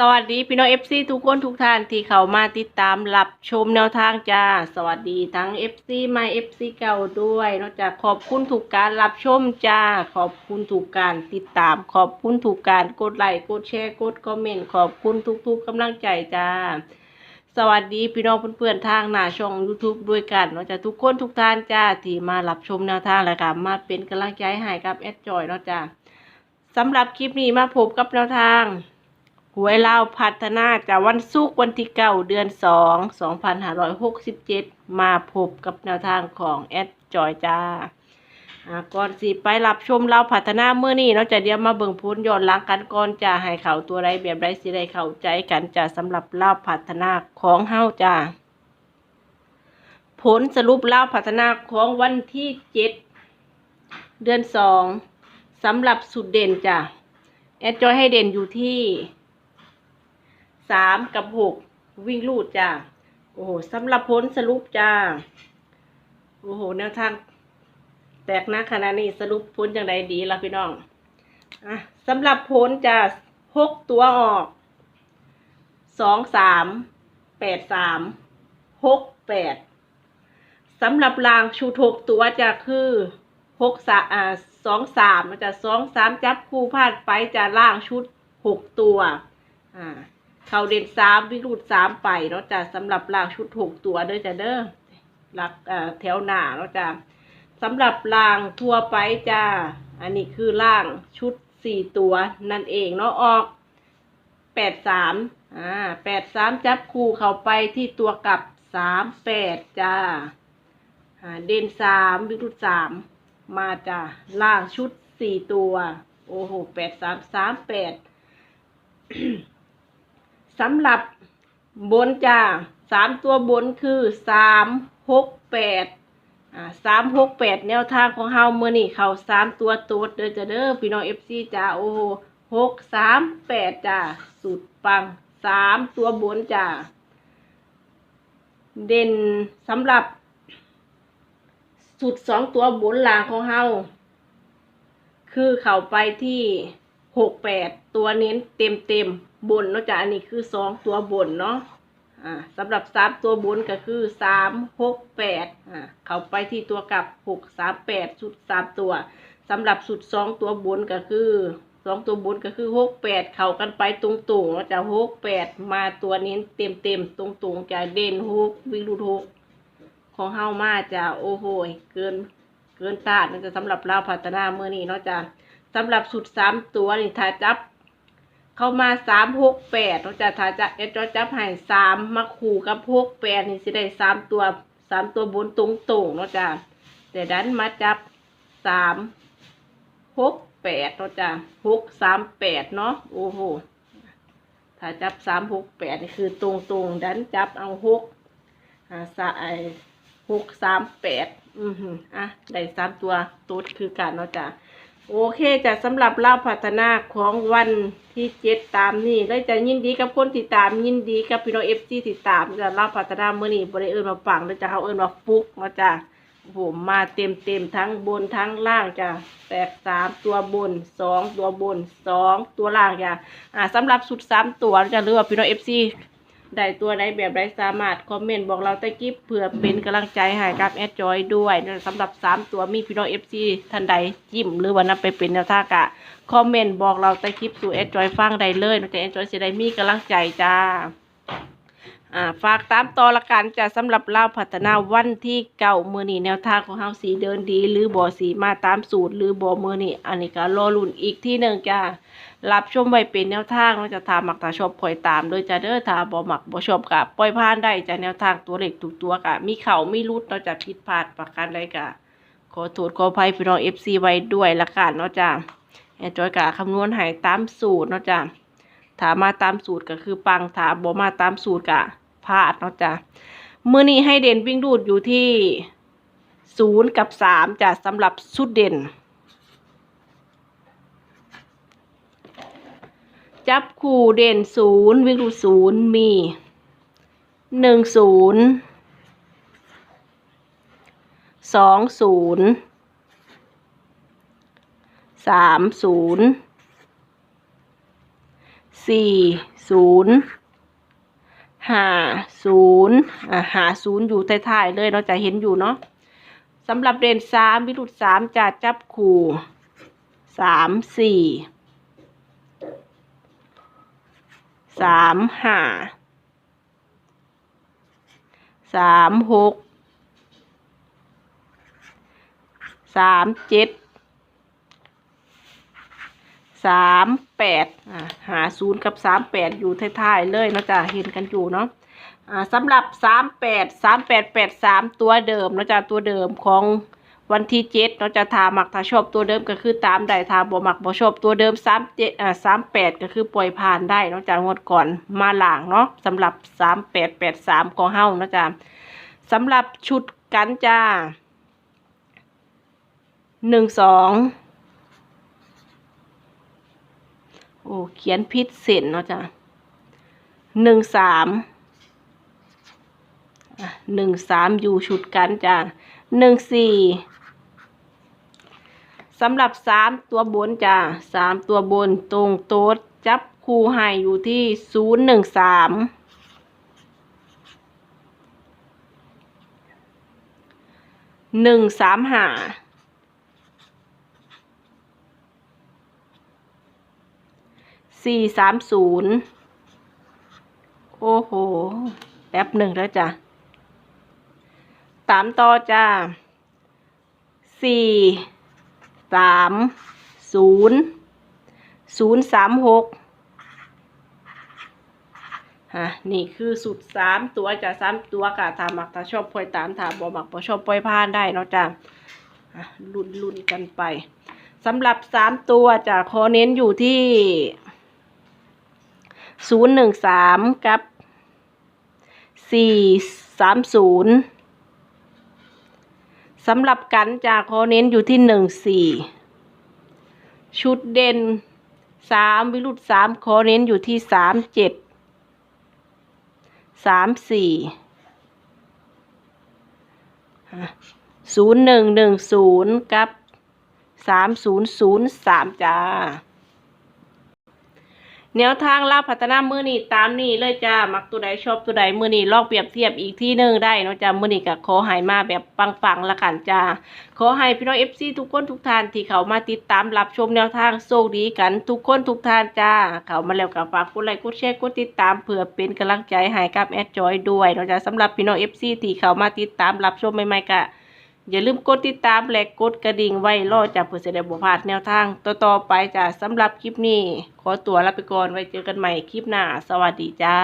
สวัสดีพี่น้องเอฟซีทุกคนทุกท่านที่เข้ามาติดตามรับชมแนวทางจ้า สวัสดีทั้งเอฟซีใหม่เอฟซีเก่าด้วยนอกจากขอบคุณถูกการรับชมจ้า ขอบคุณถูกการติดตาม ขอบคุณถูกการกดไลค์กดแชร์กดคอมเมนต์ขอบคุณทุกๆกำลังใจจ้า สวัสดีพี่น้องเพื่อนๆทางหน้าช่อง YouTube ด้วยกันเนาะจากทุกคนทุกท่านจ้าที่มารับชมแนวทางและก็มาเป็นกำลังใจให้กับแอดจอยเนาะจ้าสำหรับคลิปนี้มาพบกับแนวทาง หวยลาวพัฒนาจากวันศุกร์วันที่เก้าเดือนสองสองพันห้าร้อยหกสิบเจ็ดมาพบกับแนวทางของแอดจอยจ้าก่อนสิไปรับชมเลาพัฒนาเมื่อนี้เนาะจะเดี๋ยวมาเบิ่งพ้นย้อนหลังกันก่อนจะให้เขาตัวใดแบบใดสิได้เข้าใจกันจะสำหรับเลาพัฒนาของเฮาจ้าผลสรุปเลาพัฒนาของวันที่เจ็ดเดือนสองสำหรับสุดเด่นจ้ะแอดจอยให้เด่นอยู่ที่ สามกับหกวิ่งลูดจ้าโอ้โหสำหรับผลสรุปจ้าโอ้โหแนวทางแตกนะขณะนี้สรุปผลอย่างไรดีล่ะพี่น้องอะสำหรับผลจะหกตัวออกสองสามแปดสามหกแปดสำหรับรางชูทกตัวจะคือหกสาอ่าสองสามมันจะสองสามจับคู่พลาดไปจะล่างชุดหกตัวอ่า เขาเด่นสามวิรุดสามไปเนาะจ้ะสำหรับลางชุดหกตัวเด้อจ้ะเด้อหลักแถวหน้าเนาะจ้ะสำหรับลางทั่วไปจ้า อันนี้คือล่างชุดสี่ตัวนั่นเองเนาะออกแปดสามอ่าแปดสามจับคู่เข้าไปที่ตัวกับสามแปดจ้าเด่นสามวิรุดสามมาจ้าล่างชุดสี่ตัว โอ้โหแปดสามสามแปด สำหรับบนจ้าสามตัวบนคือสามหกแปดอ่าสามหกแปดแนวทางของเฮาเมื่อนี่เขาสามตัวโตัวเด้อจ้าเด้อพี่น้องเอฟซีจ้าโอ้โหหกสามแปดจ้าสุดปังสามตัวบนจ้าเด่นสำหรับ สุดสองตัวบนหลางของเฮาคือเข้าไปที่หกแปดตัวเน้นเต็มเต็มบนเนาะจ้ะอันนี้คือสองตัวบนเนาะอ่าสำหรับสามตัวบนก็คือสามหกแปดอ่าเข้าไปที่ตัวกลับหกสามแปดสุดสามตัวสำหรับสุดสองตัวบนก็คือสองตัวบนก็คือหกแปดเข้ากันไปตรงๆเนาะจ้ะหกแปดมาตัวเน้เต็มเต็มๆตรงๆจะเด่นหกวิ่งรูดหกของเฮามาจ้ะโอ้โหเกินเกินตาดนั่นจะสำหรับเราพัฒนาเมื่อนี้เนาะจ้ะสำหรับสุดสามตัวนี่ถ้าจับ เข้ามาสามหกแปดเนาจะถ้าจะเอ็ดจับให้สามมาคู่กับหกแปดนี่สิได้สามตัวสามตัวบนตรงตรงเนาจะแต่ดันมาจับสามหกแปดเนาจะหกสามแปดเนาะโอ้โหถ้าจับสามหกแปดนี่คือตรงตรงดันจับเอาหกอ่าสะไอหกสามแปดอือหืออะได้สามตัวตูดคือกันเนาะจ้ะ โอเคจ้ะสำหรับเล่าพัฒนาของวันที่เจ็ดตามนี่ได้จะยินดีกับคนติดตามยินดีกับพี่น้องเอฟซีติดตามจะเล่าพัฒนาเมื่อนี้บริเอิญมาฝังแล้วจะเขาเอิญมาฟุกเนาจ้ะผมมาเต็มเต็มๆทั้งบนทั้งล่างจ้ะแตกสามตัวบนสองตัวบนสองตัวล่างจ้ะอ่าสำหรับสุดสามตัวจะเลือกพี่น้องเอฟซี ได้ตัวใดแบบใดสามารถคอมเมนต์บอกเราใต้คลิปเพื่อเป็นกำลังใจให้กับแอดจอยด้วยสำหรับ 3 ตัวมีพี่น้องเอฟซีท่านใดจิ้มหรือว่านับไปเป็นแนวทางกะคอมเมนต์บอกเราใต้คลิปสู่แอดจอยฟังได้เลยนะจ๊ะแอดจอยจะได้มีกำลังใจจ้าฝากตามต่อละกันจะสำหรับเล่าพัฒนาวันที่เก่ามือนี่แนวทางของเฮาสีเดินดี หรือบ่อสีมาตามสูตร หรือบ่อมือนี่อันนี้ก็รอลุ่นอีกที่หนึ่งจ้า รับชมไว้เป็นแนวทางเราจะทามักตาชอบปล่อยตามโดยจะเด้อถ้าบ่มักบ่ชอบกะปล่อยผ่านได้จะแนวทางตัวเล็กทุกตัวกะ มีเข่ามีรุดเราจะผิดพลาดประการใดกะ ขอโทษขออภัยพี่น้อง FC ไว้ด้วยละกันเนาะจ้ะแอนจอยกะคำนวณให้ตามสูตรเนาะจ้ะถามาตามสูตรก็คือปังถ้าบ่มาตามสูตรกะพลาดเนาะจ้ะมือนี้ให้เด่นวิ่งดูดอยู่ที่ศูนย์กับสามจ้ะสำหรับสุดเด่น จับคู่เด่นศูนย์วิ่งรูศูนย์มีหนึ่งศูนย์สองศูนย์สามศูนย์สี่ศูนย์ห้าศูนย์อ่าหาศูนย์อยู่ท้ายๆเลยเนาะจะเห็นอยู่เนาะสำหรับเด่นสามวิรุตสามจะจับคู่สามสี่ สามห้าสามหกสามเจ็ดสามแปดอ่าหาศูนย์กับสามแปดอยู่ท้ายๆเลยนะจ๊ะเห็นกันอยู่เนาะอ่าสำหรับสามแปดสามแปดแปดสามตัวเดิมนะจ๊ะตัวเดิมของ วันที่เจ็ดเนาจะทาหมักถ้าชอบตัวเดิมก็คือตามได้ทาบ่มักบ่ชอบตัวเดิมสามเจ็ดอ่าสามแปดก็คือปล่อยผ่านได้เนาะจ๊ะงวดก่อนมาหลังเนาะสำหรับสามแปดแปดสามของเฮ้าเนาะจ๊ะสำหรับชุดกันจ้าหนึ่งสองโอ้เขียนพิษเส้นเนาะจ้ะหนึ่งสามหนึ่งสามอยู่ชุดกันจ้ะหนึ่งสี่ สำหรับสามตัวบนจ้ะสามตัวบนตรงโต๊ดจับคู่ให้อยู่ที่ศูนย์หนึ่งสามหนึ่งสามหาสี่สามศูนย์โอ้โห แป๊บหนึ่งแล้วจ้ะตามต่อจ้าสี่ สามศูนย์ศูนย์สามหกฮะนี่คือสุดสามตัวจ้ะสามตัวกะถามักถ้าชอบปล่อยตามถ้าบ่มักบ่ชอบปล่อยผ่านได้เนาะจ้ะอะลุ้นลุ้นกันไปสำหรับสามตัวจ้ะขอเน้นอยู่ที่ศูนย์หนึ่งสามกับสี่สามศูนย์ สำหรับกันจากขอเน้นอยู่ที่หนึ่งสี่ชุดเด่นสามวิรุษสามขอเน้นอยู่ที่สามเจ็ดสามสี่ศูนย์หนึ่งหนึ่งศูนย์กับสามศูนย์ศูนย์สามจ้า แนวทางลาพัฒนามือนี่ตามนี่เลยจ้ามักตัวใดชอบตัวใดมือนี่ลองเปรียบเทียบอีกที่หนึ่งได้เนาะจ้ามือนี่กับขอใหายมาแบบปังๆละกันจ้าขอให้พี่น้องเอฟซีทุกคนทุกท่านที่เขามาติดตามรับชมแนวทางโชคดีกันทุกคนทุกท่านจ้า เขามาแล้วกับฝากกดไลค์กดแชร์กดติดตามเพื่อเป็นกำลังใจให้กับแอดจอยด้วยเนาะจ้าสำหรับพี่น้องเอฟซีที่เขามาติดตามรับชมใหม่ๆกะ อย่าลืมกดติดตามและกดกระดิ่งไว้รอจากเพื่อจะได้บ่พลาดแนวทาง ต่อๆไปจ้ะสำหรับคลิปนี้ ขอตัวลาไปก่อนไว้เจอกันใหม่คลิปหน้า สวัสดีจ้า